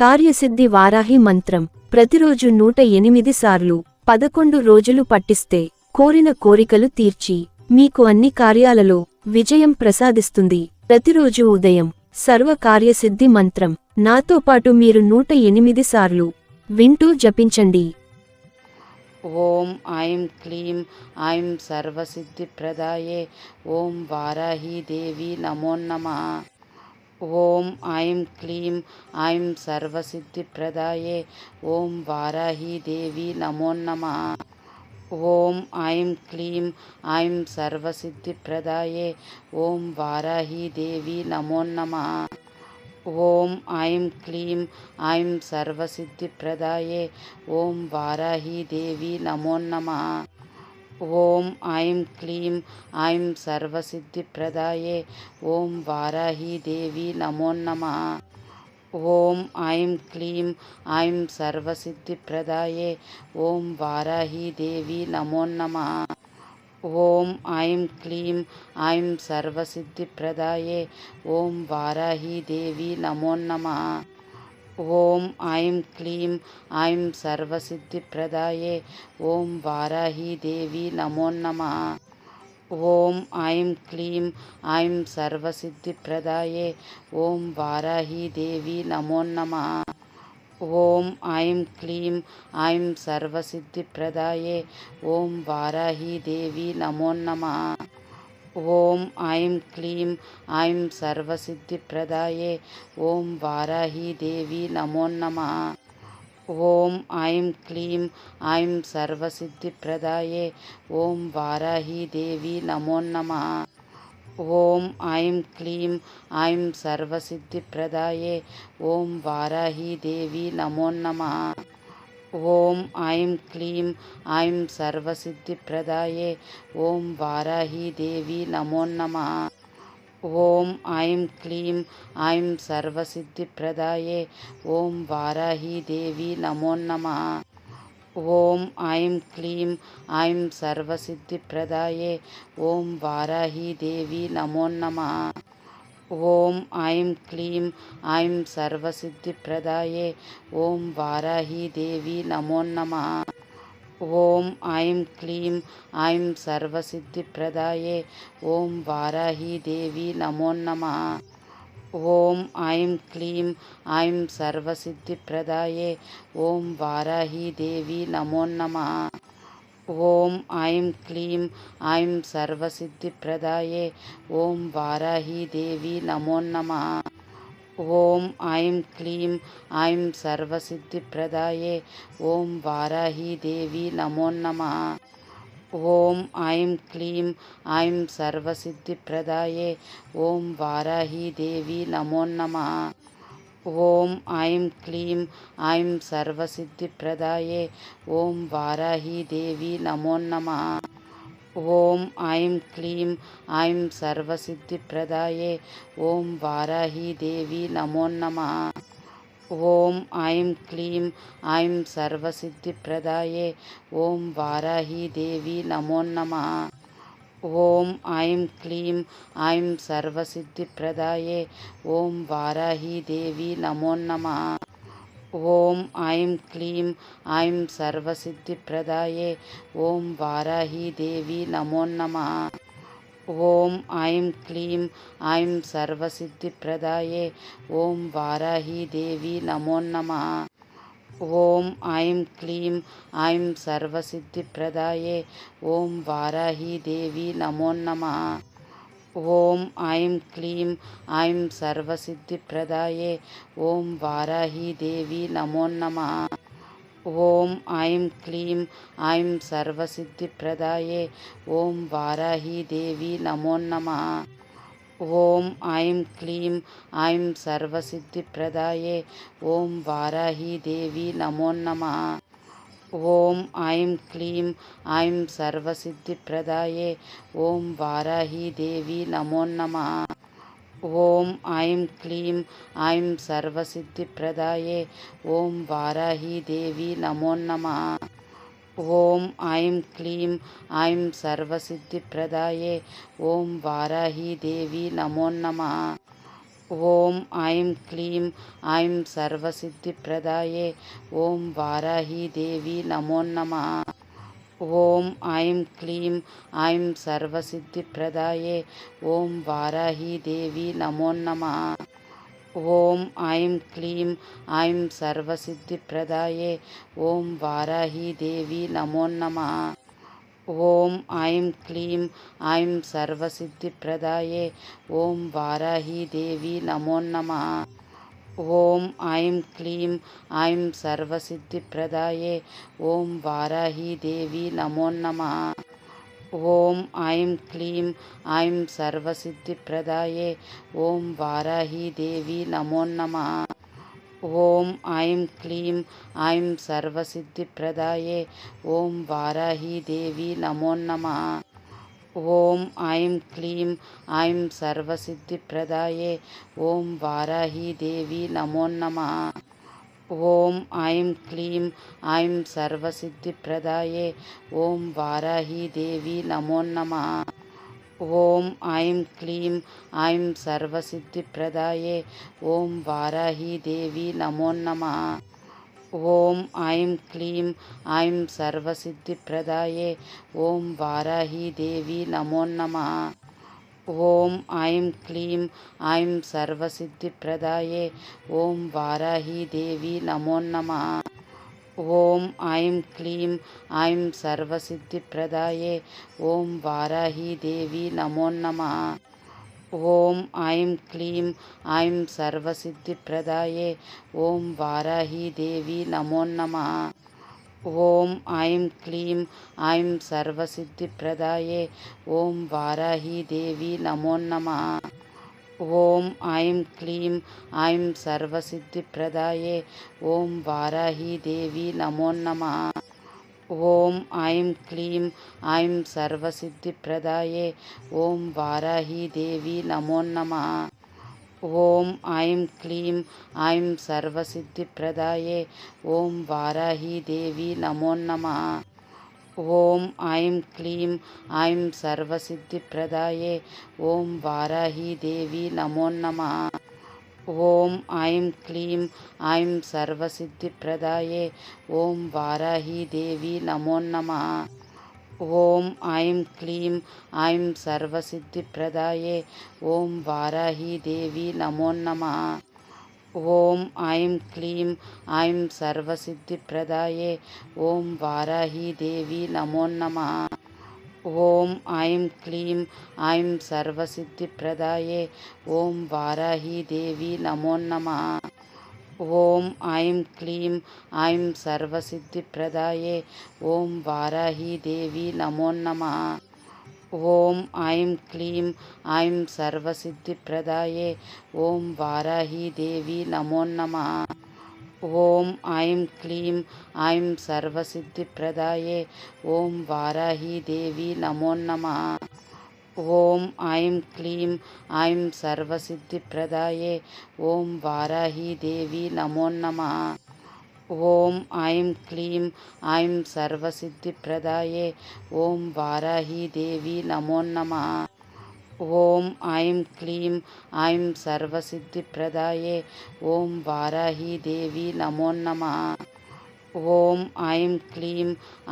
కార్యసిద్ధి వారాహి మంత్రం. ప్రతిరోజు నూట ఎనిమిది సార్లు పదకొండు రోజులు పట్టిస్తే కోరిన కోరికలు తీర్చి మీకు అన్ని కార్యాలలో విజయం ప్రసాదిస్తుంది. ప్రతిరోజు ఉదయం సర్వ కార్యసిద్ధి మంత్రం. నాతో పాటు మీరు నూట ఎనిమిది సార్లు వింటూ జపించండి. ఓం ఐం క్లీం ఐం సర్వసిద్ధిప్రదాయే. ఓం వారాహీ దేవి నమో నమ. ॐ ऐं क्लीं ऐं सर्वसिद्धिप्रदाये ॐ वाराही देवी नमो नमः। ॐ ऐं क्लीं ऐं सर्वसिद्धिप्रदाये ॐ वाराही देवी नमो नमः। ॐ ऐं क्लीं ऐं सर्वसिद्धिप्रदाये ॐ वाराही देवी नमो नमः। ॐ ऐं क्लीं ऐं सर्वसिद्धिप्रदाये ॐ वाराही देवी नमो नमः। ॐ ऐं क्लीं ऐं सर्वसिद्धिप्रदाये ॐ वाराही देवी नमो नमः। ॐ ऐं क्लीं ऐं सर्वसिद्धिप्रदाये ॐ वाराही देवी नमो नमः। ॐ ऐं क्लीं ऐं सर्वसिद्धिप्रदाये ॐ वाराही देवी नमो नमः। ॐ ऐं क्लीं ऐं सर्वसिद्धिप्रदाये ॐ वाराही देवी नमो नमः। ॐ ऐं क्लीं ऐं सर्वसिद्धिप्रदाये ॐ वाराही देवी नमो नमः। ఓం ఐం క్లీం ఐం సర్వసిద్ధిప్రదాయే. ఓం వారాహీదేవి నమో నమ. ఓం ఐం క్లీం ఐం సర్వసిద్ధిప్రదాయే. ఓం వారాహీదేవి నమో నమ. ఓం ఐం క్లీం ఐం సర్వసిద్ధిప్రదాయే. ఓం వారాహీదేవి నమో నమ. ఓం ఐం క్లీం ఐం సర్వసిద్ధిప్రదాయే. ఓం వారాహీదేవి నమో నమ. ఓం ఐం క్లీం ఐం సర్వసిద్ధిప్రదాయే. ఓం వారాహీదేవి నమో నమ. ఓం ఐం క్లీం ఐం సర్వసిద్ధిప్రదాయే. ఓం వారాహీదేవి నమో నమ. ॐ ऐं क्लीं ऐं सर्वसिद्धिप्रदाये ॐ वाराही देवी नमो नमः। ॐ ऐं क्लीं ऐं सर्वसिद्धिप्रदाये ॐ वाराही देवी नमः ॐ ऐं क्लीं ऐं सर्वसिद्धिप्रदाये ॐ वाराही देवी नमः। ॐ ऐं क्लीं ऐं सर्वसिद्धिप्रदाये ॐ वाराही देवी नमो नमः। ॐ ऐं क्लीं ऐं सर्वसिद्धिप्रदाये ॐ वाराही देवी नमो नमः। ॐ ऐं क्लीं ऐं सर्वसिद्धिप्रदाये ॐ वाराही देवी नमो नमः। ॐ ऐं क्लीं ऐं सर्वसिद्धिप्रदाये ॐ वाराही देवी नमो नमः। ॐ ऐं क्लीं ऐं सर्वसिद्धिप्रदाये ॐ वाराही देवी नमो नमः। ॐ ऐं क्लीं ऐं सर्वसिद्धिप्रदाये ॐ वाराही देवी नमो नमः। ॐ ऐं क्लीं ऐं सर्वसिद्धिप्रदाये ॐ वाराही देवी नमो नमः। ॐ ऐं क्लीं ऐं सर्वसिद्धिप्रदाये ॐ वाराहि देवी नमो नमः। ॐ ऐं क्लीं ऐं सर्वसिद्धिप्रदाये ॐ वाराही देवी नमो नमः। ஓம் ஐம் க்ளீம் ஐம் சர்வசித்தி பிரதாயே ஓம் வாராகி தேவி நமோ நம. ஓம் ஐம் க்ளீம் ஐம் சர்வசித்தி பிரதாயே ஓம் வாராகி தேவி நமோ நம. ஓம் ஐம் க்ளீம் ஐம் சர்வசித்தி பிரதாயே ஓம் வாராகி தேவி நமோ நம. ॐ ऐं क्लीं ऐं सर्वसिद्धिप्रदाये ॐ वाराही देवी नमो नमः। ॐ ऐं क्लीं ऐं सर्वसिद्धिप्रदाये ॐ वाराही देवी नमो नमः। ॐ ऐं क्लीं ऐं सर्वसिद्धिप्रदाये ॐ वाराही देवी नमो नमः। ॐ ऐं क्लीं ऐं सर्वसिद्धिप्रदाये ॐ वाराही देवी नमो नमः। ॐ ऐं क्लीं ऐं सर्वसिद्धिप्रदाये ॐ वाराही देवी नमो नमः। ॐ ऐं क्लीं ऐं सर्वसिद्धिप्रदाये ॐ वाराही देवी नमो नमः ॐ ऐं क्लीं ऐं सर्वसिद्धिप्रदाये ॐ वाराही देवी नमो नमः। ॐ ऐं क्लीं ऐं सर्वसिद्धिप्रदाये ॐ वाराही देवी नमो नमः। ॐ ऐं क्लीं ऐं सर्वसिद्धिप्रदाये ॐ वाराही देवी नमो नमः ॐ ऐं क्लीं ऐं सर्वसिद्धिप्रदाये ॐ वाराही देवी नमो नमः ॐ ऐं क्लीं ऐं सर्वसिद्धिप्रदाये ॐ वाराही देवी नमो नमः ॐ ऐं क्लीं ऐं सर्वसिद्धिप्रदाये ॐ वाराही देवी नमो नमः। ॐ ऐं क्लीं ऐं सर्वसिद्धिप्रदाये ॐ वाराही देवी नमो नमः। ॐ ऐं क्लीं ऐं सर्वसिद्धिप्रदाये ॐ वाराही देवी नमो नमः ॐ ऐं क्लीं ऐं सर्वसिद्धिप्रदाये ॐ वाराही देवी नमो नमः ॐ ऐं क्लीं ऐं सर्वसिद्धिप्रदाये ॐ वाराही देवी नमो नमः ॐ ऐं क्लीं ऐं सर्वसिद्धिप्रदाये ॐ वाराही देवी नमो नमः। ॐ ऐं क्लीं ऐं सर्वसिद्धिप्रदाये ॐ वाराही देवी नमो नमः। ॐ ऐं क्लीं ऐं सर्वसिद्धिप्रदाये ॐ वाराही देवी नमो नमः ॐ ऐं क्लीं ऐं सर्वसिद्धिप्रदाये ॐ वाराही देवी नमो नमः। ॐ ऐं क्लीं ऐं सर्वसिद्धिप्रदाये ॐ वाराही देवी नमो नमः। ॐ ऐं क्लीं ऐं सर्वसिद्धिप्रदाये ॐ वाराही देवी नमो नमः ॐ ऐं क्लीं ऐं सर्वसिद्धिप्रदाये ॐ वाराही देवी नमो नमः ॐ ऐं क्लीं ऐं सर्वसिद्धिप्रदाये ॐ वाराही देवी नमो नमः ॐ ऐं क्लीं ऐं सर्वसिद्धिप्रदाये ॐ वाराही देवी नमो नमः ॐ ऐं क्लीं ऐं सर्वसिद्धिप्रदाये ॐ वाराही देवी नमो नमः। ॐ ऐं क्लीं ऐं सर्वसिद्धिप्रदाये ॐ वाराही देवी नमो नमः। ॐ ऐं क्लीं ऐं सर्वसिद्धिप्रदाये ॐ वाराही देवी नमो नमः ॐ ऐं क्लीं ऐं सर्वसिद्धिप्रदाये ॐ वाराही देवी नमो नमः ॐ ऐं क्लीं ऐं सर्वसिद्धिप्रदाये ॐ वाराही देवी नमो नमः ॐ ऐं क्लीं ऐं सर्वसिद्धिप्रदाये ॐ वाराही देवी नमो नमः ॐ ऐं क्लीं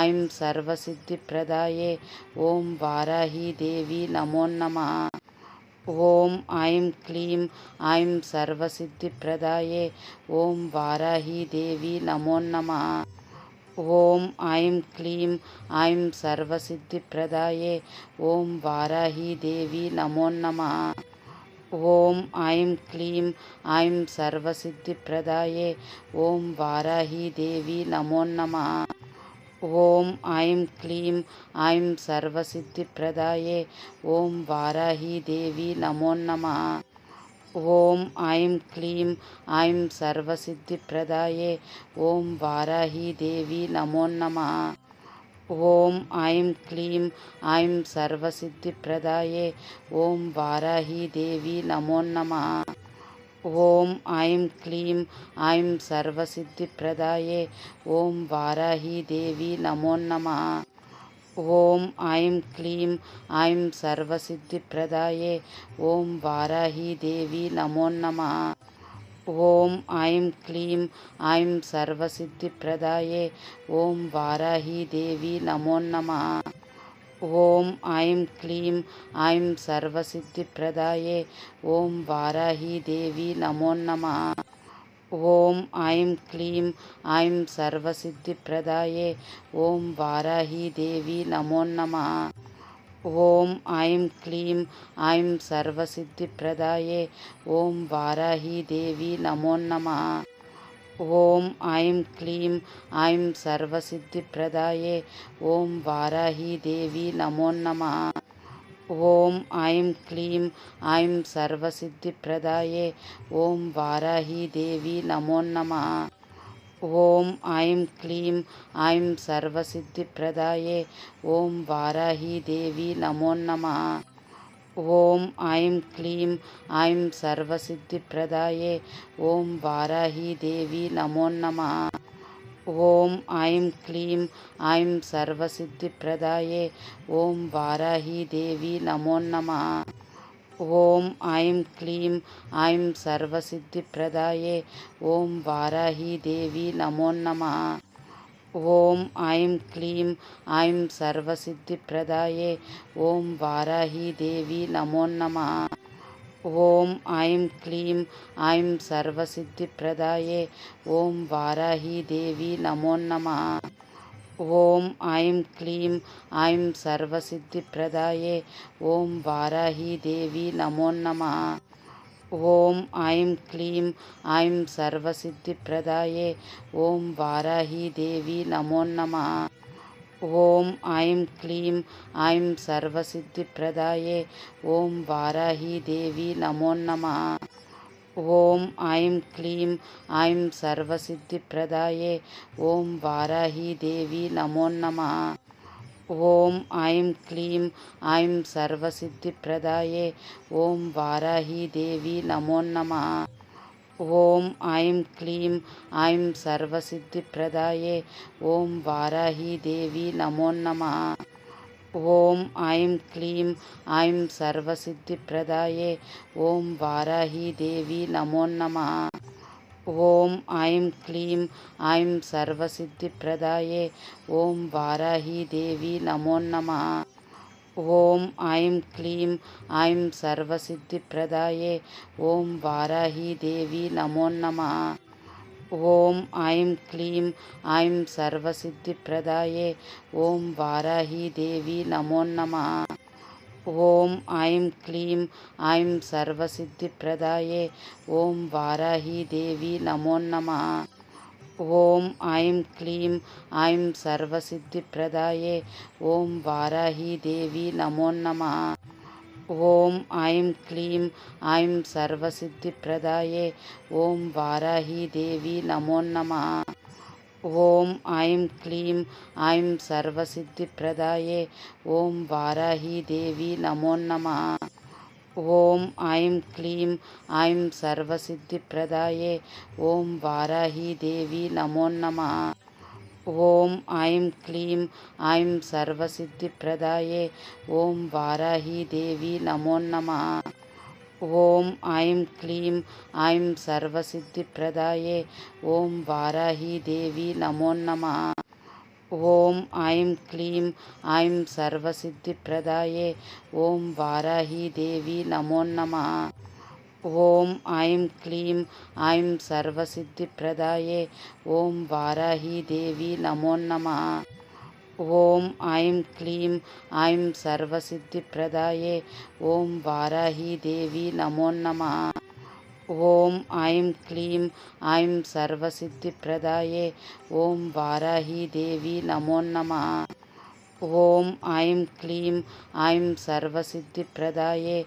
ऐं सर्वसिद्धिप्रदाये ॐ वाराही देवी नमो नमः। ॐ ऐं क्लीं ऐं सर्वसिद्धिप्रदाये ॐ वाराही देवी नमो नमः। ॐ ऐं क्लीं ऐं सर्वसिद्धिप्रदाये ॐ वाराही देवी नमो नमः ॐ ऐं क्लीं ऐं सर्वसिद्धिप्रदाये ॐ वाराही देवी नमो नमः ॐ ऐं क्लीं ऐं सर्वसिद्धिप्रदाये ॐ वाराही देवी नमो नमः ॐ ऐं क्लीं ऐं सर्वसिद्धिप्रदाये ॐ वाराही देवी नमो नमः ॐ ऐं क्लीं ऐं सर्वसिद्धिप्रदाये ॐ वाराही देवी नमो नमः। ॐ ऐं क्लीं ऐं सर्वसिद्धिप्रदाये ॐ वाराही देवी नमो नमः। ॐ ऐं क्लीं ऐं सर्वसिद्धिप्रदाये ॐ वाराही देवी नमो नमः ॐ ऐं क्लीं ऐं सर्वसिद्धिप्रदाये ॐ वाराही देवी नमो नमः। ॐ ऐं क्लीं ऐं सर्वसिद्धिप्रदाये ॐ वाराही देवी नमो नमः। ॐ ऐं क्लीं ऐं सर्वसिद्धिप्रदाये ॐ वाराही देवी नमो नमः ॐ ऐं क्लीं ऐं सर्वसिद्धिप्रदाये ॐ वाराही देवी नमो ॐ ऐं क्लीं ऐं सर्वसिद्धिप्रदाये ॐ वाराही देवी नमो नमः। ॐ ऐं क्लीं ऐं सर्वसिद्धिप्रदाये ॐ वाराही देवी नमो नमः ॐ ऐं क्लीं ऐं सर्वसिद्धिप्रदाये ॐ वाराही देवी नमो नमः। ॐ ऐं क्लीं ऐं सर्वसिद्धिप्रदाये ॐ वाराही देवी नमो नमः। ॐ ऐं क्लीं ऐं सर्वसिद्धिप्रदाये ॐ वाराही देवी नमो नमः ॐ ऐं क्लीं ऐं सर्वसिद्धिप्रदाये ॐ वाराही देवी नमो नमः। ॐ ऐं क्लीं ऐं सर्वसिद्धिप्रदाये ॐ वाराही देवी नमो नमः। ॐ ऐं क्लीं ऐं सर्वसिद्धिप्रदाये ॐ वाराही देवी नमो नमः ॐ ऐं क्लीं ऐं सर्वसिद्धिप्रदाये ॐ वाराही देवी नमो नमः ॐ ऐं क्लीं ऐं सर्वसिद्धिप्रदाये ॐ वाराही देवी नमो नमः ॐ ऐं क्लीं ऐं सर्वसिद्धिप्रदाये ॐ वाराही देवी नमो नमः। ॐ ऐं क्लीं ऐं सर्वसिद्धिप्रदाये ॐ वाराही देवी नमो नमः। ॐ ऐं क्लीं ऐं सर्वसिद्धिप्रदाये ॐ वाराही देवी नमो नमः ॐ ऐं क्लीं ऐं सर्वसिद्धिप्रदाये ॐ वाराही देवी नमो नमः ॐ ऐं क्लीं ऐं सर्वसिद्धिप्रदाये ॐ वाराही देवी नमो नमः ॐ ऐं क्लीं ऐं सर्वसिद्धिप्रदाये ॐ वाराही देवी नमो नमः ॐ ऐं क्लीं ऐं सर्वसिद्धिप्रदाये ॐ वाराही देवी नमो नमः। ॐ ऐं क्लीं ऐं सर्वसिद्धिप्रदाये ॐ वाराही देवी नमो नमः। ॐ ऐं क्लीं ऐं सर्वसिद्धिप्रदाये ॐ वाराही देवी नमो नमः ॐ ऐं क्लीं ऐं सर्वसिद्धिप्रदाये ॐ वाराही देवी नमो नमः। ॐ ऐं क्लीं ऐं सर्वसिद्धिप्रदाये ॐ वाराही देवी नमो नमः। ॐ ऐं क्लीं ऐं सर्वसिद्धिप्रदाये ॐ वाराही देवी नमो नमः ॐ ऐं क्लीं ऐं सर्वसिद्धिप्रदाये ॐ वाराही देवी नमो नमः। ॐ ऐं क्लीं ऐं सर्वसिद्धिप्रदाये ॐ वाराही देवी नमो नमः। ॐ ऐं क्लीं ऐं सर्वसिद्धिप्रदाये ॐ वाराही देवी नमो नमः ॐ ऐं क्लीं ऐं सर्वसिद्धिप्रदाये ॐ वाराही देवी नमो ॐ ऐं क्लीं ऐं सर्वसिद्धिप्रदाये ॐ वाराही देवी नमो नमः। ॐ ऐं क्लीं ऐं सर्वसिद्धिप्रदाये ॐ वाराही देवी नमो नमः ॐ ऐं क्लीं ऐं सर्वसिद्धिप्रदाये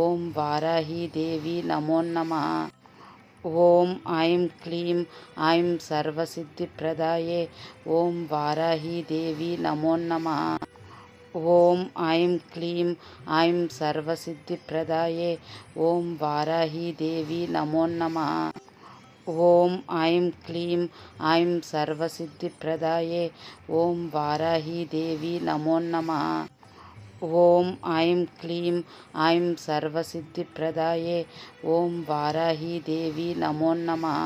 ॐ वाराही देवी नमो नमः ॐ ऐं क्लीं ऐं सर्वसिद्धिप्रदाये ॐ वाराही देवी नमो नमः ॐ ऐं क्लीं ऐं सर्वसिद्धिप्रदाये ॐ वाराही देवी नमो नमः ॐ ऐं क्लीं ऐं सर्वसिद्धिप्रदाये ॐ वाराही देवी नमो नमः। ॐ ऐं क्लीं ऐं सर्वसिद्धिप्रदाये ॐ वाराही देवी नमो नमः